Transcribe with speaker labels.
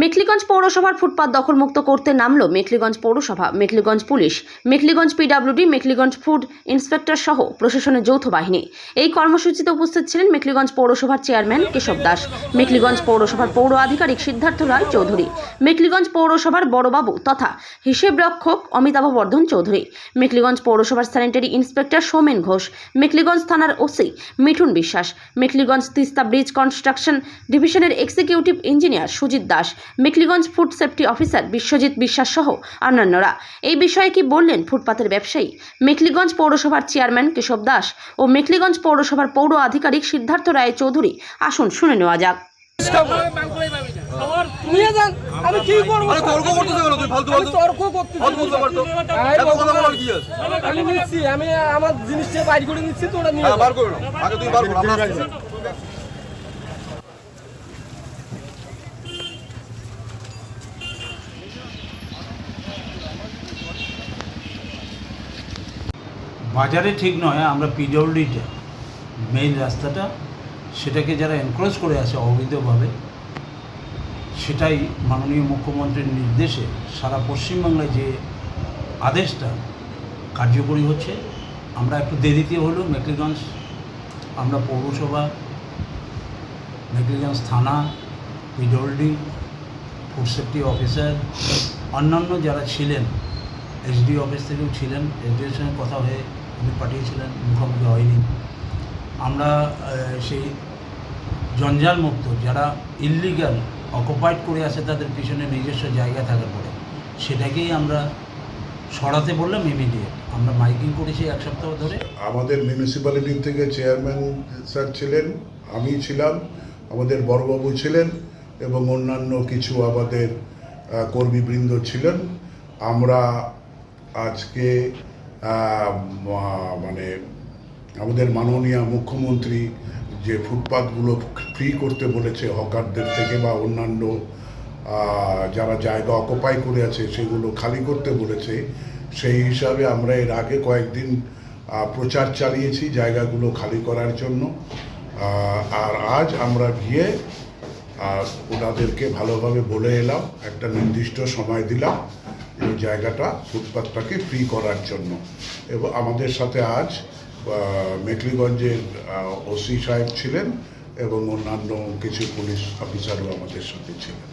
Speaker 1: মেখলিগঞ্জ পৌরসভার ফুটপাত দখলমুক্ত করতে নামলো মেখলিগঞ্জ পৌরসভা, Mekhliganj police, Mekhliganj PWD, Mekhliganj food inspector সহ প্রশাসনের যৌথ বাহিনী। এই কর্মসূচিতে উপস্থিত ছিলেন মেখলিগঞ্জ পৌরসভার চেয়ারম্যান কেশব দাস, মেখলিগঞ্জ পৌরসভার পৌর আধিকারিক সিদ্ধার্থ রায় চৌধুরী, মেখলিগঞ্জ পৌরসভার বড়বাবু তথা হিসেব রক্ষক অমিতাভ বর্ধন চৌধুরী, মেখলিগঞ্জ পৌরসভার স্যানিটারি ইন্সপেক্টর সৌমেন ঘোষ, মেখলিগঞ্জ থানার OC Mithun Biswas, Mekhliganj Teesta bridge construction ডিভিশনের executive engineer Sujit Das Mekhliganj food safety officer Biswajit Biswas সহ অন্যান্যরা। এই বিষয়ে কি বললেন ফুটপাতের ব্যবসায়ী? মেখলিগঞ্জ পৌরসভার চেয়ারম্যান কেশব দাস ও মেখলিগঞ্জ পৌরসভার পৌর আধিকারিক সিদ্ধার্থ রায় চৌধুরী। আসুন শুনে নেওয়া যাক।
Speaker 2: আমি কি করব
Speaker 3: তর্ক করতেছে কেন তুই ফালতু ফালতু
Speaker 2: তর্ক করতেছি
Speaker 3: ফালতু বলতে পারতো
Speaker 2: আরে
Speaker 3: এত কথা বলার কি আছে
Speaker 2: আমি নিচ্ছি আমি আমার জিনিসটা বাইর করে নিচ্ছি তো ওটা নিয়ে
Speaker 3: হ্যাঁ বার করে আগে তুই বার কর আমরা
Speaker 4: বাজারে ঠিক নয়, আমরা পিডব্লিউডিটা মেইন রাস্তাটা সেটাকে যারা এনক্রোচ করে আছে অবৈধভাবে, সেটাই মাননীয় মুখ্যমন্ত্রীর নির্দেশে সারা পশ্চিমবাংলায় যে আদেশটা কার্যকরী হচ্ছে, আমরা একটু দেরিতে হলেও মেকলিগঞ্জ, আমরা পৌরসভা, মেকলিগঞ্জ থানা, পিডব্লিউডি ফুড সেফটি অফিসার অন্যান্য যারা ছিলেন এসডি অফিস থেকেও ছিলেন এসডিওর সঙ্গে কথা হয়ে উনি পাঠিয়েছিলেন, মুখোমুখি হয়নি। আমরা সেই জঞ্জাল মুক্ত যারা ইললিগাল অকুপাইড করে আছে তাদের পিছনে নিজস্ব জায়গা থাকার পরে, সেটাকেই আমরা সরাতে বললাম ইমিডিয়েট আমরা মাইকিং করেছি এক সপ্তাহ ধরে।
Speaker 5: আমাদের মিউনিসিপ্যালিটি থেকে চেয়ারম্যান স্যার ছিলেন, আমি ছিলাম, আমাদের বড়বাবু ছিলেন এবং অন্যান্য কিছু আমাদের কর্মীবৃন্দ ছিলেন। আমরা আজকে মানে আমাদের মাননীয় মুখ্যমন্ত্রী যে ফুটপাথগুলো ফ্রি করতে বলেছে হকারদের থেকে বা অন্যান্য যারা জায়গা অকুপাই করে আছে সেগুলো খালি করতে বলেছে, সেই হিসাবে আমরা এর আগে কয়েকদিন প্রচার চালিয়েছি জায়গাগুলো খালি করার জন্য। আর আজ আমরা গিয়ে ওনাদেরকে ভালোভাবে বলে এলাম, একটা নির্দিষ্ট সময় দিলাম। এই জায়গাটা ফুটপাথটাকে ফ্রি করার জন্য। এবং আমাদের সাথে আজ মেটলিগঞ্জের ওসি সাহেব ছিলেন এবং অন্যান্য কিছু পুলিশ অফিসারও আমাদের সাথে ছিলেন।